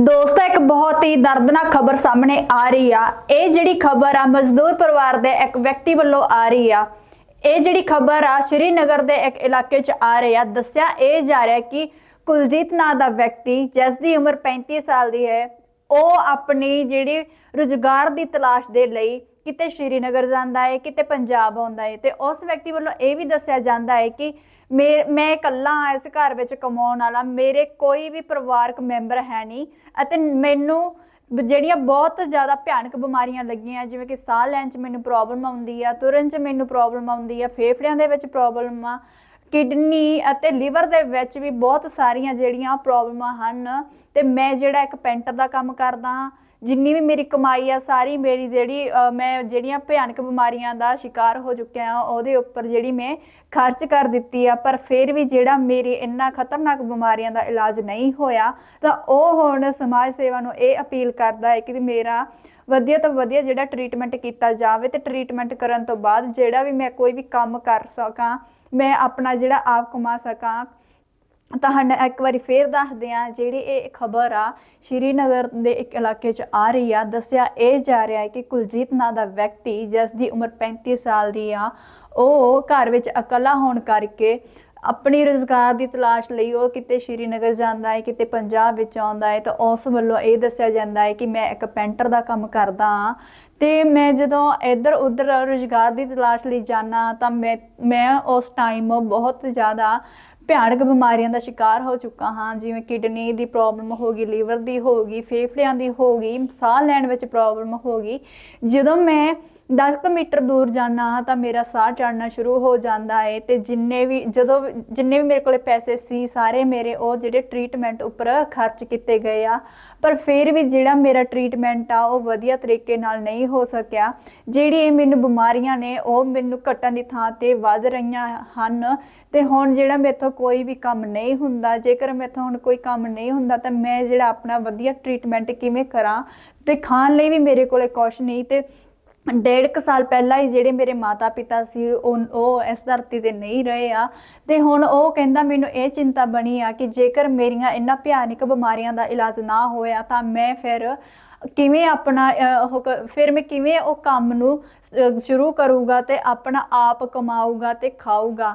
ਦੋਸਤੋ, ਇੱਕ ਬਹੁਤ ਹੀ ਦਰਦਨਾਕ ਖਬਰ ਸਾਹਮਣੇ ਆ ਰਹੀ ਆ। ਇਹ ਜਿਹੜੀ ਖਬਰ ਆ, ਮਜ਼ਦੂਰ ਪਰਿਵਾਰ ਦੇ ਇੱਕ ਵਿਅਕਤੀ ਵੱਲੋਂ ਆ ਰਹੀ ਆ। ਇਹ ਜਿਹੜੀ ਖਬਰ ਆ, ਸ਼੍ਰੀਨਗਰ ਦੇ ਇੱਕ ਇਲਾਕੇ 'ਚ ਆ ਰਹੀ ਆ। ਦੱਸਿਆ ਇਹ ਜਾ ਰਿਹਾ ਕਿ ਕੁਲਜੀਤ ਨਾਂ ਦਾ ਵਿਅਕਤੀ, ਜਿਸ ਦੀ ਉਮਰ 35 ਸਾਲ ਦੀ ਹੈ, ਉਹ ਆਪਣੀ ਜਿਹੜੀ ਰੁਜ਼ਗਾਰ ਦੀ ਤਲਾਸ਼ ਦੇ ਲਈ ਕਿਤੇ ਸ਼੍ਰੀਨਗਰ ਜਾਂਦਾ ਹੈ ਕਿਤੇ ਪੰਜਾਬ ਆਉਂਦਾ ਹੈ ਤੇ ਉਸ ਵਿਅਕਤੀ ਵੱਲੋਂ ਇਹ ਵੀ ਦੱਸਿਆ ਜਾਂਦਾ ਹੈ ਕਿ ਮੇ- ਮੈਂ ਇਕੱਲਾ ਹਾਂ, ਇਸ ਘਰ ਵਿੱਚ ਕਮਾਉਣ ਵਾਲਾ, ਮੇਰੇ ਕੋਈ ਵੀ ਪਰਿਵਾਰਕ ਮੈਂਬਰ ਹੈ ਨਹੀਂ ਅਤੇ ਮੈਨੂੰ ਜਿਹੜੀਆਂ ਬਹੁਤ ਜ਼ਿਆਦਾ ਭਿਆਨਕ ਬਿਮਾਰੀਆਂ ਲੱਗੀਆਂ, ਜਿਵੇਂ ਕਿ ਸਾਹ ਲੈਣ 'ਚ ਮੈਨੂੰ ਪ੍ਰੋਬਲਮ ਆਉਂਦੀ ਆ, ਤੁਰਨ 'ਚ ਮੈਨੂੰ ਪ੍ਰੋਬਲਮ ਆਉਂਦੀ ਆ, ਫੇਫੜਿਆਂ ਦੇ ਵਿੱਚ ਪ੍ਰੋਬਲਮ ਆ, ਕਿਡਨੀ ਅਤੇ ਲਿਵਰ ਦੇ ਵਿੱਚ ਵੀ ਬਹੁਤ ਸਾਰੀਆਂ ਜਿਹੜੀਆਂ ਪ੍ਰੋਬਲਮਾਂ ਹਨ ਤੇ ਮੈਂ ਜਿਹੜਾ ਇੱਕ ਪੈਂਟਰ ਦਾ ਕੰਮ ਕਰਦਾ ਹਾਂ, ਜਿੰਨੀ ਵੀ ਮੇਰੀ ਕਮਾਈ ਆ ਸਾਰੀ, ਮੇਰੀ ਜਿਹੜੀ ਮੈਂ ਜਿਹੜੀਆਂ ਭਿਆਨਕ ਬਿਮਾਰੀਆਂ ਦਾ ਸ਼ਿਕਾਰ ਹੋ ਚੁੱਕਿਆ ਹਾਂ, ਉਹਦੇ ਉੱਪਰ ਜਿਹੜੀ ਮੈਂ ਖਰਚ ਕਰ ਦਿੱਤੀ ਆ, ਪਰ ਫਿਰ ਵੀ ਜਿਹੜਾ ਮੇਰੀ ਇੰਨਾ ਖਤਰਨਾਕ ਬਿਮਾਰੀਆਂ ਦਾ ਇਲਾਜ ਨਹੀਂ ਹੋਇਆ, ਤਾਂ ਉਹ ਹੁਣ ਸਮਾਜ ਸੇਵਾ ਨੂੰ ਇਹ ਅਪੀਲ ਕਰਦਾ ਹੈ ਕਿ ਮੇਰਾ ਵਧੀਆ ਤੋਂ ਵਧੀਆ ਜਿਹੜਾ ਟ੍ਰੀਟਮੈਂਟ ਕੀਤਾ ਜਾਵੇ ਤੇ ਟ੍ਰੀਟਮੈਂਟ ਕਰਨ ਤੋਂ ਬਾਅਦ ਜਿਹੜਾ ਵੀ ਮੈਂ ਕੋਈ ਵੀ ਕੰਮ ਕਰ ਸਕਾਂ, ਮੈਂ ਆਪਣਾ ਜਿਹੜਾ ਆਪ ਕਮਾ ਸਕਾਂ ਤੁਹਾਨੂੰ ਇੱਕ ਵਾਰੀ ਫੇਰ ਦੱਸਦੇ ਆ ਜਿਹੜੀ ਇਹ ਖਬਰ ਆ, ਸ਼੍ਰੀਨਗਰ ਦੇ ਇੱਕ ਇਲਾਕੇ 'ਚ ਆ ਰਹੀ ਆ। ਦੱਸਿਆ ਇਹ ਜਾ ਰਿਹਾ ਹੈ ਕਿ ਕੁਲਜੀਤ ਨਾਂ ਦਾ ਵਿਅਕਤੀ, ਜਿਸ ਦੀ ਉਮਰ 35 ਸਾਲ ਦੀ ਆ, ਉਹ ਘਰ ਵਿੱਚ ਇਕੱਲਾ ਹੋਣ ਕਰਕੇ ਆਪਣੀ ਰੁਜ਼ਗਾਰ ਦੀ ਤਲਾਸ਼ ਲਈ ਉਹ ਕਿਤੇ ਸ਼੍ਰੀਨਗਰ ਜਾਂਦਾ ਹੈ, ਕਿਤੇ ਪੰਜਾਬ ਵਿੱਚ ਆਉਂਦਾ ਹੈ, ਤਾਂ ਉਸ ਵੱਲੋਂ ਇਹ ਦੱਸਿਆ ਜਾਂਦਾ ਹੈ ਕਿ ਮੈਂ ਇੱਕ ਪੈਂਟਰ ਦਾ ਕੰਮ ਕਰਦਾ ਹਾਂ ਤੇ ਮੈਂ ਜਦੋਂ ਇੱਧਰ ਉੱਧਰ ਰੁਜ਼ਗਾਰ ਦੀ ਤਲਾਸ਼ ਲਈ ਜਾਣਾ ਤਾਂ ਮੈਂ ਮੈਂ ਉਸ ਟਾਈਮ ਬਹੁਤ ਜ਼ਿਆਦਾ ਭਿਆਨਕ ਬਿਮਾਰੀਆਂ ਦਾ ਸ਼ਿਕਾਰ ਹੋ ਚੁੱਕਾ ਹਾਂ, ਜਿਵੇਂ ਕਿਡਨੀ ਦੀ ਪ੍ਰੋਬਲਮ ਹੋ ਗਈ, ਲੀਵਰ ਦੀ ਹੋ ਗਈ, ਫੇਫੜਿਆਂ ਦੀ ਹੋ ਗਈ, ਸਾਹ ਲੈਣ ਵਿੱਚ ਪ੍ਰੋਬਲਮ ਹੋ ਗਈ। ਜਦੋਂ ਮੈਂ 10 ਕੁ ਮੀਟਰ ਦੂਰ ਜਾਣਾ, ਤਾਂ ਮੇਰਾ ਸਾਹ ਚੜਨਾ ਸ਼ੁਰੂ ਹੋ ਜਾਂਦਾ ਹੈ ਤੇ ਜਿੰਨੇ ਵੀ, ਜਦੋਂ ਵੀ- ਜਿੰਨੇ ਵੀ ਮੇਰੇ ਕੋਲੇ ਪੈਸੇ ਸੀ, ਸਾਰੇ ਮੇਰੇ ਉਹ ਜਿਹੜੇ ਟ੍ਰੀਟਮੈਂਟ ਉੱਪਰ ਖਰਚ ਕੀਤੇ ਗਏ ਆ। ਪਰ ਫਿਰ ਵੀ ਜਿਹੜਾ ਮੇਰਾ ਟ੍ਰੀਟਮੈਂਟ ਆ, ਉਹ ਵਧੀਆ ਤਰੀਕੇ ਨਾਲ ਨਹੀਂ ਹੋ ਸਕਿਆ। ਜਿਹੜੀ ਇਹ ਮੈਨੂੰ ਬਿਮਾਰੀਆਂ ਨੇ, ਉਹ ਮੈਨੂੰ ਘਟਣ ਦੀ ਥਾਂ ਤੇ ਵੱਧ ਰਹੀਆਂ ਹਨ। ਤੇ ਹੁਣ ਜਿਹੜਾ ਮੇਥੋਂ ਕੋਈ ਵੀ ਕੰਮ ਨਹੀਂ ਹੁੰਦਾ, ਜੇਕਰ ਮੇਥੋਂ ਹੁਣ ਕੋਈ ਕੰਮ ਨਹੀਂ ਹੁੰਦਾ, ਤਾਂ ਮੈਂ ਜਿਹੜਾ ਆਪਣਾ ਵਧੀਆ ਟ੍ਰੀਟਮੈਂਟ ਕਿਵੇਂ ਕਰਾਂ? ਤੇ ਖਾਣ ਲਈ ਵੀ ਮੇਰੇ ਕੋਲੇ ਕੁਛ ਨਹੀਂ, ਤੇ ਡੇਢ ਕੁ ਸਾਲ ਪਹਿਲਾਂ ਹੀ ਜਿਹੜੇ ਮੇਰੇ ਮਾਤਾ ਪਿਤਾ ਸੀ, ਉਹ ਉਹ ਇਸ ਧਰਤੀ ਤੇ ਨਹੀਂ ਰਹੇ ਆ। ਤੇ ਹੁਣ ਉਹ ਕਹਿੰਦਾ ਮੈਨੂੰ ਇਹ ਚਿੰਤਾ ਬਣੀ ਆ ਕਿ ਜੇਕਰ ਮੇਰੀਆਂ ਇਹਨਾਂ ਭਿਆਨਕ ਬਿਮਾਰੀਆਂ ਦਾ ਇਲਾਜ ਨਾ ਹੋਇਆ ਤਾਂ ਮੈਂ ਫਿਰ ਕਿਵੇਂ ਆਪਣਾ ਉਹ ਕ- ਫਿਰ ਮੈਂ ਕਿਵੇਂ ਉਹ ਕੰਮ ਨੂੰ ਸ਼ੁਰੂ ਕਰੂੰਗਾ ਤੇ ਆਪਣਾ ਆਪ ਕਮਾਊਗਾ ਤੇ ਖਾਊਗਾ।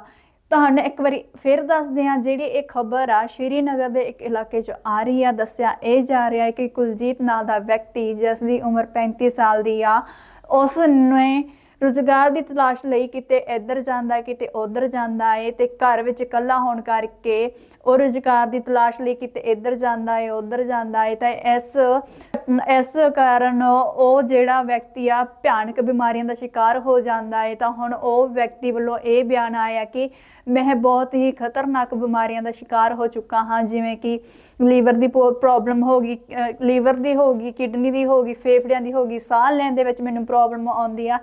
ਤੁਹਾਨੂੰ ਇੱਕ ਵਾਰੀ ਫਿਰ ਦੱਸਦੇ ਹਾਂ ਜਿਹੜੀ ਇਹ ਖਬਰ ਆ, ਸ਼੍ਰੀਨਗਰ ਦੇ ਇੱਕ ਇਲਾਕੇ 'ਚ ਆ ਰਹੀ ਆ। ਦੱਸਿਆ ਇਹ ਜਾ ਰਿਹਾ ਹੈ ਕਿ ਕੁਲਜੀਤ ਨਾਂ ਦਾ ਵਿਅਕਤੀ ਜਿਸ ਦੀ ਉਮਰ 35 ਸਾਲ ਦੀ ਆ ਉਸ ਨੇ ਰੁਜ਼ਗਾਰ ਦੀ ਤਲਾਸ਼ ਲਈ ਕਿਤੇ ਇੱਧਰ ਜਾਂਦਾ ਕਿਤੇ ਉੱਧਰ ਜਾਂਦਾ ਏ ਤੇ ਘਰ ਵਿੱਚ ਇਕੱਲਾ ਹੋਣ ਕਰਕੇ ਉਹ ਰੁਜ਼ਗਾਰ ਦੀ ਤਲਾਸ਼ ਲਈ ਕਿਤੇ ਇੱਧਰ ਜਾਂਦਾ ਹੈ, ਉੱਧਰ ਜਾਂਦਾ ਹੈ ਤਾਂ ਇਸ ਇਸ ਕਾਰਨ ਉਹ ਜਿਹੜਾ ਵਿਅਕਤੀ ਆ ਭਿਆਨਕ ਬਿਮਾਰੀਆਂ ਦਾ ਸ਼ਿਕਾਰ ਹੋ ਜਾਂਦਾ ਹੈ ਤਾਂ ਹੁਣ ਉਹ ਵਿਅਕਤੀ ਵੱਲੋਂ ਇਹ ਬਿਆਨ ਆਇਆ ਕਿ ਮੈਂ ਬਹੁਤ ਹੀ ਖਤਰਨਾਕ ਬਿਮਾਰੀਆਂ ਦਾ ਸ਼ਿਕਾਰ ਹੋ ਚੁੱਕਾ ਹਾਂ, ਜਿਵੇਂ ਕਿ ਲੀਵਰ ਦੀ ਪ੍ਰੋਬਲਮ ਹੋ ਗਈ ਲੀਵਰ ਦੀ ਹੋ ਗਈ, ਕਿਡਨੀ ਦੀ ਹੋ ਗਈ, ਫੇਫੜਿਆਂ ਦੀ ਹੋ ਗਈ, ਸਾਹ ਲੈਣ ਦੇ ਵਿੱਚ ਮੈਨੂੰ ਪ੍ਰੋਬਲਮ ਆਉਂਦੀ ਆ।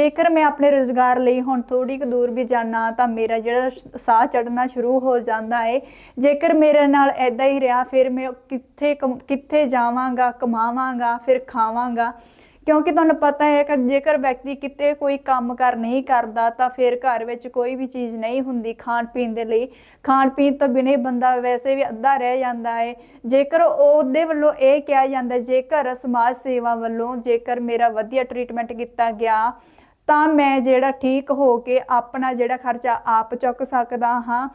ਜੇਕਰ ਮੈਂ ਆਪਣੇ ਰੁਜ਼ਗਾਰ ਲਈ ਹੁਣ ਥੋੜੀ ਕੁ ਦੂਰ ਵੀ ਜਾਣਾ ਤਾਂ ਮੇਰਾ ਜਿਹੜਾ ਸਾਹ ਚੜਨਾ ਸ਼ੁਰੂ ਹੋ ਜਾਂਦਾ ਹੈ ਜੇਕਰ ਮੇਰੇ ਨਾਲ ਐਦਾਂ ਹੀ ਰਿਹਾ, ਫਿਰ ਮੈਂ ਕਿੱਥੇ ਕਮ- ਕਿੱਥੇ ਜਾਵਾਂਗਾ, ਕਮਾਵਾਂਗਾ, ਫਿਰ ਖਾਵਾਂਗਾ। ਕਿਉਂਕਿ ਤੁਹਾਨੂੰ ਪਤਾ ਹੈ ਕਿ ਜੇਕਰ ਵਿਅਕਤੀ ਕਿਤੇ ਕੋਈ ਕੰਮ ਕਰ ਨਹੀਂ ਕਰਦਾ ਤਾਂ ਫਿਰ ਘਰ ਵਿੱਚ ਕੋਈ ਵੀ ਚੀਜ਼ ਨਹੀਂ ਹੁੰਦੀ ਖਾਣ ਪੀਣ ਦੇ ਲਈ। ਖਾਣ ਪੀਣ ਤੋਂ ਬਿਨੇ ਬੰਦਾ ਵੈਸੇ ਵੀ ਅੱਧਾ ਰਹਿ ਜਾਂਦਾ ਹੈ ਜੇਕਰ ਉਹਦੇ ਵੱਲੋਂ ਇਹ ਕਿਹਾ ਜਾਂਦਾ, ਜੇਕਰ ਸਮਾਜ ਸੇਵਾ ਵੱਲੋਂ ਜੇਕਰ ਮੇਰਾ ਵਧੀਆ ਟ੍ਰੀਟਮੈਂਟ ਕੀਤਾ ਗਿਆ ਤਾਂ ਮੈਂ ਜਿਹੜਾ ਠੀਕ ਹੋ ਕੇ ਆਪਣਾ ਜਿਹੜਾ ਖਰਚਾ ਆਪ ਚੁੱਕ ਸਕਦਾ ਹਾਂ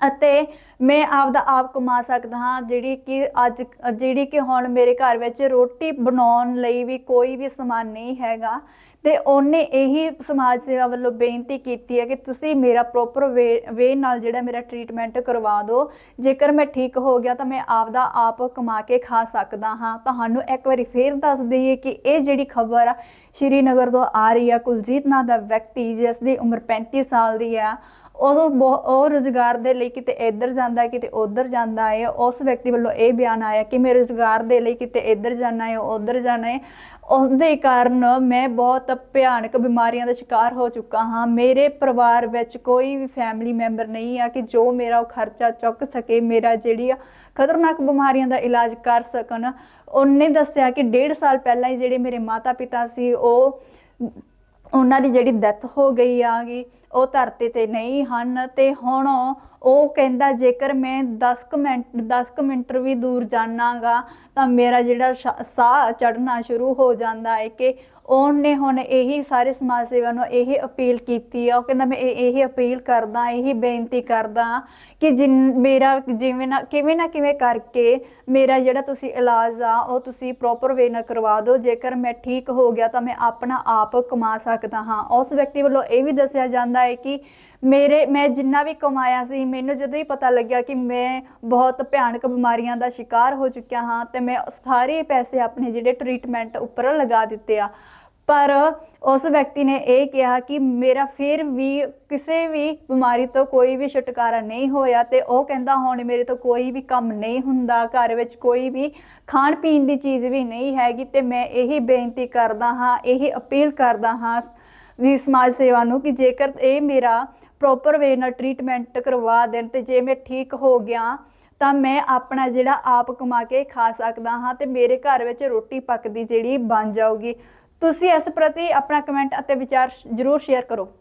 ਅਤੇ ਮੈਂ ਆਪਦਾ ਆਪ ਕਮਾ ਸਕਦਾ ਹਾਂ, ਜਿਹੜੀ ਕਿ ਅੱਜ ਜਿਹੜੀ ਕਿ ਹੁਣ ਮੇਰੇ ਘਰ ਵਿੱਚ ਰੋਟੀ ਬਣਾਉਣ ਲਈ ਵੀ ਕੋਈ ਵੀ ਸਮਾਨ ਨਹੀਂ ਹੈਗਾ। ਤੇ ਉਹਨੇ ਇਹੀ ਸਮਾਜ ਸੇਵਾ ਵੱਲੋਂ ਬੇਨਤੀ ਕੀਤੀ ਹੈ ਕਿ ਤੁਸੀਂ ਮੇਰਾ ਪ੍ਰੋਪਰ ਵੇ ਨਾਲ ਜਿਹੜਾ ਮੇਰਾ ਟ੍ਰੀਟਮੈਂਟ ਕਰਵਾ ਦਿਓ। ਜੇਕਰ ਮੈਂ ਠੀਕ ਹੋ ਗਿਆ ਤਾਂ ਮੈਂ ਆਪਦਾ ਆਪ ਕਮਾ ਕੇ ਖਾ ਸਕਦਾ ਹਾਂ। ਤੁਹਾਨੂੰ ਇੱਕ ਵਾਰੀ ਫੇਰ ਦੱਸ ਦਈਏ ਕਿ ਇਹ ਜਿਹੜੀ ਖਬਰ ਆ ਸ਼੍ਰੀਨਗਰ ਤੋਂ ਆ ਰਹੀ ਆ ਕੁਲਜੀਤ ਨਾਂ ਦਾ ਵਿਅਕਤੀ, ਜਿਸ ਦੀ ਉਮਰ 35 ਸਾਲ ਦੀ ਆ। ਉਹ ਬਹੁ- ਉਹ ਰੁਜ਼ਗਾਰ ਦੇ ਲਈ ਕਿਤੇ ਇੱਧਰ ਜਾਂਦਾ ਹੈ ਕਿਤੇ ਉੱਧਰ ਜਾਂਦਾ ਹੈ ਉਸ ਵਿਅਕਤੀ ਵੱਲੋਂ ਇਹ ਬਿਆਨ ਆਇਆ ਕਿ ਮੈਂ ਰੁਜ਼ਗਾਰ ਦੇ ਲਈ ਕਿਤੇ ਇੱਧਰ ਜਾਣਾ ਹੈ ਉੱਧਰ ਜਾਣਾ ਹੈ ਉਸ ਦੇ ਕਾਰਨ ਮੈਂ ਬਹੁਤ ਭਿਆਨਕ ਬਿਮਾਰੀਆਂ ਦਾ ਸ਼ਿਕਾਰ ਹੋ ਚੁੱਕਾ ਹਾਂ। ਮੇਰੇ ਪਰਿਵਾਰ ਵਿੱਚ ਕੋਈ ਵੀ ਫੈਮਿਲੀ ਮੈਂਬਰ ਨਹੀਂ ਆ ਕਿ ਜੋ ਮੇਰਾ ਉਹ ਖਰਚਾ ਚੁੱਕ ਸਕੇ, ਮੇਰਾ ਜਿਹੜੀ ਆ ਖਤਰਨਾਕ ਬਿਮਾਰੀਆਂ ਦਾ ਇਲਾਜ ਕਰ ਸਕਣ। ਉਹਨੇ ਦੱਸਿਆ ਕਿ ਡੇਢ ਸਾਲ ਪਹਿਲਾਂ ਹੀ ਜਿਹੜੇ ਮੇਰੇ ਮਾਤਾ ਪਿਤਾ ਸੀ, ਉਹ ਉਹਨਾਂ ਦੀ ਜਿਹੜੀ ਡੈਥ ਹੋ ਗਈ ਆਗੀ ਉਹ ਧਰਤੀ ਤੇ ਨਹੀਂ ਹਨ ਤੇ ਹੁਣ ਉਹ ਕਹਿੰਦਾ ਜੇਕਰ ਮੈਂ 10 ਕੁ ਮਿੰਟ 10 ਕੁ ਮਿੰਟ ਵੀ ਦੂਰ ਜਾਣਾਗਾ ਤਾਂ ਮੇਰਾ ਜਿਹੜਾ ਸ਼ਾ- ਸਾਹ ਚੜਨਾ ਸ਼ੁਰੂ ਹੋ ਜਾਂਦਾ ਹੈ ਕਿ ਉਹਨੇ ਹੁਣ ਇਹੀ ਸਾਰੇ ਸਮਾਜ ਸੇਵਾ ਨੂੰ ਇਹੀ ਅਪੀਲ ਕੀਤੀ ਆ, ਉਹ ਕਹਿੰਦਾ ਮੈਂ ਇਹ, ਇਹੀ ਅਪੀਲ ਕਰਦਾ, ਇਹੀ ਬੇਨਤੀ ਕਰਦਾ ਕਿ ਜਿਨ, ਮੇਰਾ ਜਿਵੇਂ ਨਾ, ਕਿਵੇਂ ਨਾ ਕਿਵੇਂ ਕਰਕੇ ਮੇਰਾ ਜਿਹੜਾ ਤੁਸੀਂ ਇਲਾਜ ਆ, ਉਹ ਤੁਸੀਂ ਪ੍ਰੋਪਰ ਵੇ ਨਾਲ ਕਰਵਾ ਦਿਓ, ਜੇਕਰ ਮੈਂ ਠੀਕ ਹੋ ਗਿਆ ਤਾਂ ਮੈਂ ਆਪਣਾ ਆਪ ਕਮਾ ਸਕਦਾ ਹਾਂ। ਉਸ ਵਿਅਕਤੀ ਵੱਲੋਂ ਇਹ ਵੀ ਦੱਸਿਆ ਜਾਂਦਾ ਹੈ ਕਿ ਮੇਰੇ, ਮੈਂ ਜਿੰਨਾ ਵੀ ਕਮਾਇਆ ਸੀ, ਮੈਨੂੰ ਜਦੋਂ ਹੀ ਪਤਾ ਲੱਗਿਆ ਕਿ ਮੈਂ ਬਹੁਤ ਭਿਆਨਕ ਬਿਮਾਰੀਆਂ ਦਾ ਸ਼ਿਕਾਰ ਹੋ ਚੁੱਕਿਆ ਹਾਂ, ਤੇ ਮੈਂ ਸਾਰੇ ਪੈਸੇ ਆਪਣੇ ਜਿਹੜੇ ਟ੍ਰੀਟਮੈਂਟ ਉੱਪਰ ਲਗਾ ਦਿੱਤੇ ਆ। ਪਰ ਉਸ ਵਿਅਕਤੀ ਨੇ ਇਹ ਕਿਹਾ ਕਿ ਮੇਰਾ ਫਿਰ ਵੀ ਕਿਸੇ ਵੀ ਬਿਮਾਰੀ ਤੋਂ ਕੋਈ ਵੀ ਛੁਟਕਾਰਾ ਨਹੀਂ ਹੋਇਆ ਤੇ ਉਹ ਕਹਿੰਦਾ ਹੁਣ ਮੇਰੇ ਤੋਂ ਕੋਈ ਵੀ ਕੰਮ ਨਹੀਂ ਹੁੰਦਾ, ਘਰ ਵਿੱਚ ਕੋਈ ਵੀ ਖਾਣ ਪੀਣ ਦੀ ਚੀਜ਼ ਵੀ ਨਹੀਂ ਹੈਗੀ ਤੇ ਮੈਂ ਇਹੀ ਬੇਨਤੀ ਕਰਦਾ ਹਾਂ, ਇਹੀ ਅਪੀਲ ਕਰਦਾ ਹਾਂ ਵੀ ਸਮਾਜ ਸੇਵਾ ਨੂੰ ਕਿ ਜੇਕਰ ਇਹ ਮੇਰਾ ਪ੍ਰੋਪਰ ਵੇ ਨਾਲ ਟ੍ਰੀਟਮੈਂਟ ਕਰਵਾ ਦੇਣ ਤੇ ਜੇ ਮੈਂ ਠੀਕ ਹੋ ਗਿਆ, ਤਾਂ ਮੈਂ ਆਪਣਾ ਜਿਹੜਾ ਆਪ ਕਮਾ ਕੇ ਖਾ ਸਕਦਾ ਹਾਂ ਤੇ ਮੇਰੇ ਘਰ ਵਿੱਚ ਰੋਟੀ ਪੱਕਦੀ ਜਿਹੜੀ ਬਣ ਜਾਊਗੀ। ਤੁਸੀਂ ਇਸ ਪ੍ਰਤੀ ਆਪਣਾ ਕਮੈਂਟ ਅਤੇ ਵਿਚਾਰ ਜ਼ਰੂਰ ਸ਼ੇਅਰ ਕਰੋ।